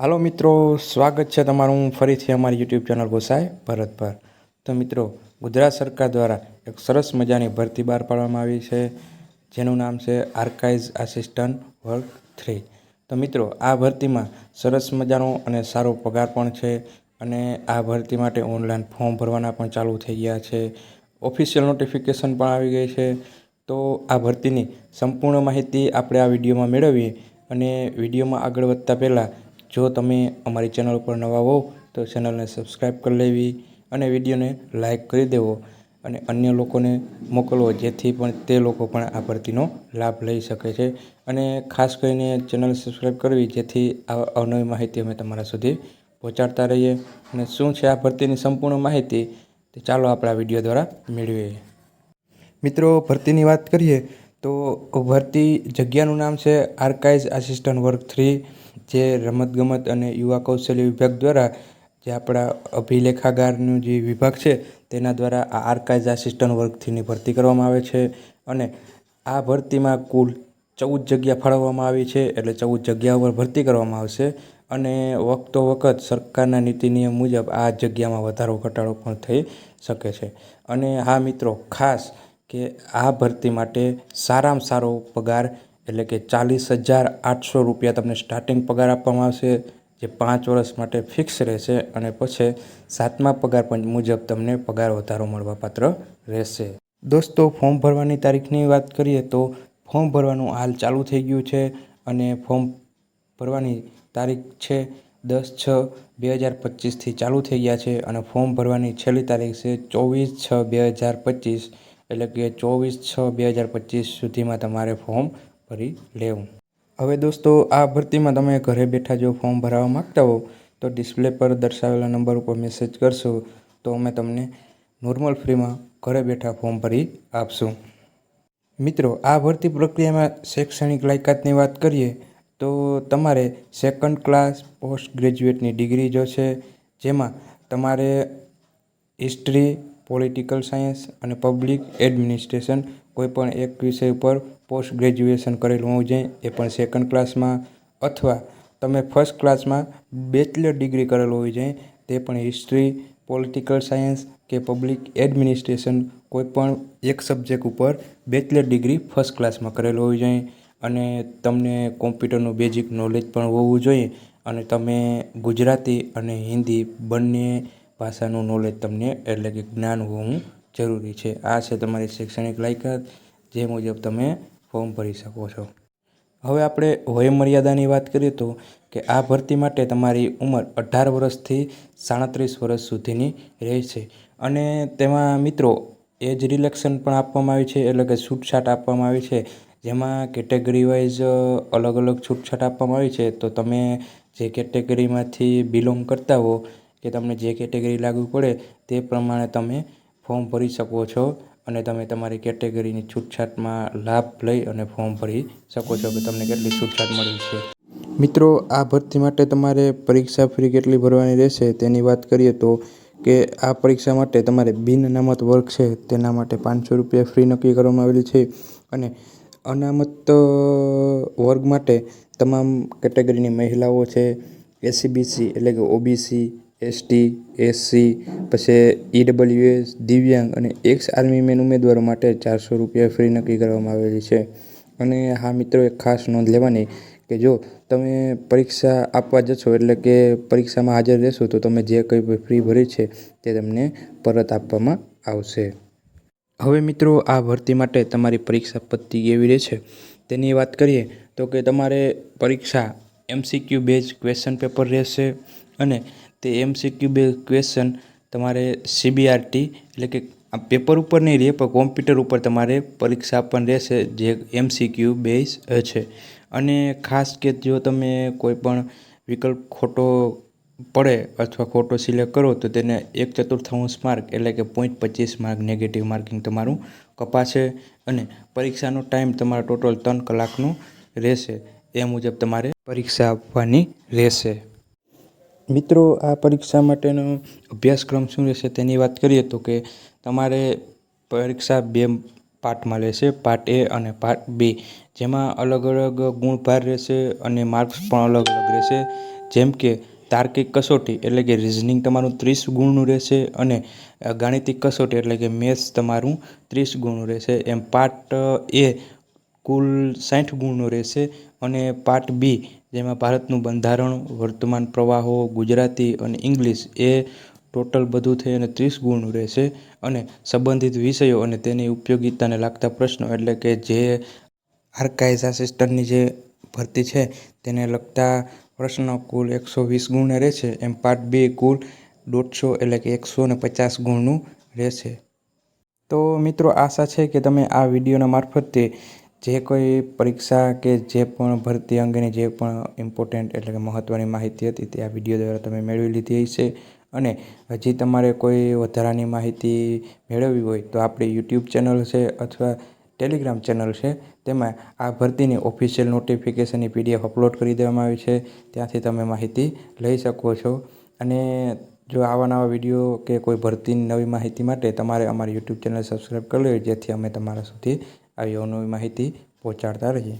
હાલો મિત્રો, સ્વાગત છે તમારું. ફરીથી અમારી યુટ્યુબ ચેનલ ગોસાય ભરત પર. તો મિત્રો, ગુજરાત સરકાર દ્વારા એક સરસ મજાની ભરતી બહાર પાડવામાં આવી છે, જેનું નામ છે આર્કાઇઝ આસિસ્ટન્ટ વર્ક થ્રી તો મિત્રો, આ ભરતીમાં સરસ મજાનો અને સારો પગાર પણ છે અને આ ભરતી માટે ઓનલાઈન ફોર્મ ભરવાના પણ ચાલુ થઈ ગયા છે. ઓફિશિયલ નોટિફિકેશન પણ આવી ગઈ છે. તો આ ભરતીની સંપૂર્ણ માહિતી આપણે આ વિડીયોમાં મેળવીએ અને વિડીયોમાં આગળ વધતા પહેલાં જો તમે અમારી ચેનલ ઉપર નવા હો તો ચેનલને સબસ્ક્રાઈબ કરી લેવી અને વિડીયોને લાઇક કરી દેવો અને અન્ય લોકોને મોકલવો જેથી પણ તે લોકો પણ આ ભરતીનો લાભ લઈ શકે છે. અને ખાસ કરીને ચેનલ સબસ્ક્રાઈબ કરવી જેથી આ અવનવી માહિતી અમે તમારા સુધી પહોંચાડતા રહીએ. અને શું છે આ ભરતીની સંપૂર્ણ માહિતી તે ચાલો આપણે વીડિયો દ્વારા મેળવીએ. મિત્રો, ભરતીની વાત કરીએ તો ભરતી જગ્યાનું નામ છે આર્કાઇઝ આસિસ્ટન્ટ વર્ક થ્રી જે રમતગમત અને યુવા કૌશલ્ય વિભાગ દ્વારા જે આપણા અભિલેખાગારનું જે વિભાગ છે, તેના દ્વારા આ આર્કાઇઝ આસિસ્ટન્ટ વર્કથીની ભરતી કરવામાં આવે છે અને આ ભરતીમાં કુલ ચૌદ જગ્યા ફાળવવામાં આવી છે, એટલે ચૌદ જગ્યા ઉપર ભરતી કરવામાં આવશે અને વખતો વખત સરકારના નીતિ નિયમ મુજબ આ જગ્યામાં વધારો ઘટાડો પણ થઈ શકે છે. અને હા મિત્રો, ખાસ કે આ ભરતી માટે સારામાં સારો પગાર એટલે કે ચાલીસ હજાર આઠસો રૂપિયા તમને સ્ટાર્ટિંગ પગાર આપવામાં આવશે, જે પાંચ વર્ષ માટે ફિક્સ રહેશે અને પછી સાતમા પગાર મુજબ તમને પગાર વધારો મળવાપાત્ર રહેશે. દોસ્તો ફોર્મ ભરવાની તારીખની વાત કરીએ તો ફોર્મ ભરવાનું હાલ ચાલુ થઈ ગયું છે અને ફોર્મ ભરવાની તારીખ છે દસ છ બે હજાર પચીસથી ચાલુ થઈ ગયા છે અને ફોર્મ ભરવાની છેલ્લી તારીખ છે ચોવીસ છ બે હજાર પચીસ. એટલે કે ચોવીસ છ બે હજાર પચીસ સુધીમાં તમારે ફોર્મ ભરી લેવું. હવે દોસ્તો, આ ભરતીમાં તમે ઘરે બેઠા જો ફોર્મ ભરાવા માગતા હો, તો ડિસ્પ્લે પર દર્શાવેલા નંબર ઉપર મેસેજ કરશો, તો અમે તમને નોર્મલ ફ્રીમાં ઘરે બેઠા ફોર્મ ભરી આપશું. મિત્રો, આ ભરતી પ્રક્રિયામાં શૈક્ષણિક લાયકાતની વાત કરીએ, તો તમારે સેકન્ડ ક્લાસ પોસ્ટ ગ્રેજ્યુએટની ડિગ્રી જોશે જેમાં તમારે હિસ્ટ્રી પોલિટિકલ સાયન્સ અને પબ્લિક એડમિનિસ્ટ્રેશન કોઈપણ એક વિષય ઉપર પોસ્ટ ગ્રેજ્યુએશન કરેલું હોવું જોઈએ, એ પણ સેકન્ડ ક્લાસમાં અથવા તમે ફર્સ્ટ ક્લાસમાં બેચલર ડિગ્રી કરેલું હોવી જોઈએ, તે પણ હિસ્ટ્રી પોલિટિકલ સાયન્સ કે પબ્લિક એડમિનિસ્ટ્રેશન કોઈપણ એક સબ્જેક્ટ ઉપર બેચલર ડિગ્રી ફર્સ્ટ ક્લાસમાં કરેલું હોવી જોઈએ. અને તમને કોમ્પ્યુટરનું બેઝિક નોલેજ પણ હોવું જોઈએ અને તમે ગુજરાતી અને હિન્દી બંને ભાષાનું નોલેજ તમને એટલે કે જ્ઞાન હોવું જરૂરી છે. આ છે તમારી શૈક્ષણિક લાયકાત, જે મુજબ તમે ફોર્મ ભરી શકો છો. હવે આપણે વયમર્યાદાની વાત કરીએ તો કે આ ભરતી માટે તમારી ઉંમર અઢાર વર્ષથી સાડત્રીસ વર્ષ સુધીની રહેશે. અને તેમાં મિત્રો, એજ રિલેક્શન પણ આપવામાં આવી છે, એટલે કે છૂટછાટ આપવામાં આવી છે. જેમાં કેટેગરી વાઇઝ અલગ અલગ છૂટછાટ આપવામાં આવી છે. તો તમે જે કેટેગરીમાંથી બિલોંગ કરતા હો, કે તમને જે કેટેગરી લાગુ પડે, તે પ્રમાણે તમે ફોર્મ ભરી શકો છો અને તમે તમારી કેટેગરીની છૂટછાટમાં લાભ લઈ અને ફોર્મ ભરી શકો છો કે તમને કેટલી છૂટછાટ મળી છે. મિત્રો, આ ભરતી માટે તમારે પરીક્ષા ફી કેટલી ભરવાની રહેશે તેની વાત કરીએ તો કે આ પરીક્ષા માટે તમારે બિન અનામત વર્ગ છે, તેના માટે પાંચસો રૂપિયા ફ્રી નક્કી કરવામાં આવેલી છે અને અનામત વર્ગ માટે તમામ કેટેગરીની મહિલાઓ છે એસીબીસી એટલે કે ઓબીસી એસટી એસસી પછી ઈડબ્લ્યુએસ દિવ્યાંગ અને એક્સ આર્મી મેન ઉમેદવારો માટે ચારસો રૂપિયા ફ્રી નક્કી કરવામાં આવેલી છે. અને હા મિત્રો, એક ખાસ નોંધ લેવાની કે જો તમે પરીક્ષા આપવા જશો એટલે કે પરીક્ષામાં હાજર રહેશો તો તમે જે કંઈ ફી ભરી છે તે તમને પરત આપવામાં આવશે. હવે મિત્રો, આ ભરતી માટે તમારી પરીક્ષા પદ્ધતિ કેવી રહેશે તેની વાત કરીએ તો કે તમારે પરીક્ષા એમસીક્યુ બેઝ ક્વેશ્ચન પેપર રહેશે અને તે એમસીક્યુ બે ક્વેશ્ચન તમારે સીબીઆરટી એટલે કે આ પેપર ઉપર નહીં રહે પણ કોમ્પ્યુટર ઉપર તમારે પરીક્ષા આપવાની રહેશે, જે એમસીક્યુ બેઝ છે. અને ખાસ કે જો તમે કોઈ પણ વિકલ્પ ખોટો પડે અથવા ખોટો સિલેક્ટ કરો, તો તેને એક ચતુર્થાંશ માર્ક એટલે કે પોઈન્ટ પચીસ માર્ક નેગેટિવ માર્કિંગ તમારું કપાશે અને પરીક્ષાનો ટાઈમ તમારો ટોટલ ત્રણ કલાકનો રહેશે. એ મુજબ તમારે પરીક્ષા આપવાની રહેશે. મિત્રો, આ પરીક્ષા માટેનો અભ્યાસક્રમ શું રહેશે તેની વાત કરીએ તો કે તમારે પરીક્ષા બે પાર્ટમાં લેશે પાર્ટ એ અને પાર્ટ બી. જેમાં અલગ અલગ ગુણભાર રહેશે અને માર્ક્સ પણ અલગ અલગ રહેશે. જેમ કે તાર્કિક કસોટી એટલે કે રિઝનિંગ તમારું ત્રીસ ગુણનું રહેશે અને ગાણિતિક કસોટી એટલે કે મેથ્સ તમારું ત્રીસ ગુણનું રહેશે. એમ પાર્ટ એ કુલ સાઠ ગુણનું રહેશે અને પાર્ટ બી જેમાં ભારતનું બંધારણ, વર્તમાન પ્રવાહો, ગુજરાતી અને ઇંગ્લિશ એ ટોટલ બધું થઈ અને ત્રીસ ગુણનું રહેશે અને સંબંધિત વિષયો અને તેની ઉપયોગિતાને લાગતા પ્રશ્નો એટલે કે જે આર્કાઇઝ આસિસ્ટન્ટની જે ભરતી છે તેને લગતા પ્રશ્નો કુલ એકસો વીસ ગુણના રહેશે. એમ પાર્ટ બે કુલ દોઢસો એટલે કે એકસો ને પચાસ ગુણનું રહેશે. તો મિત્રો આશા છે કે તમે આ વિડીયોના મારફતે જે કોઈ પરીક્ષા કે જે પણ ભરતી અંગેની જે પણ ઇમ્પોર્ટન્ટ એટલે કે મહત્ત્વની માહિતી હતી તે આ વીડિયો દ્વારા તમે મેળવી લીધી હશે. અને હજી તમારે કોઈ વધારાની માહિતી મેળવવી હોય તો આપણી યુટ્યુબ ચેનલ છે અથવા ટેલિગ્રામ ચેનલ છે, તેમાં આ ભરતીની ઓફિશિયલ નોટિફિકેશનની પીડીએફ અપલોડ કરી દેવામાં આવી છે. ત્યાંથી તમે માહિતી લઈ શકો છો. અને જો આવા નવા વીડિયો કે કોઈ ભરતીની નવી માહિતી માટે તમારે અમારી યુટ્યુબ ચેનલ સબસ્ક્રાઈબ કરી લેવી જેથી અમે તમારા સુધી આવી અવનવી માહિતી પહોંચાડતા રહીએ.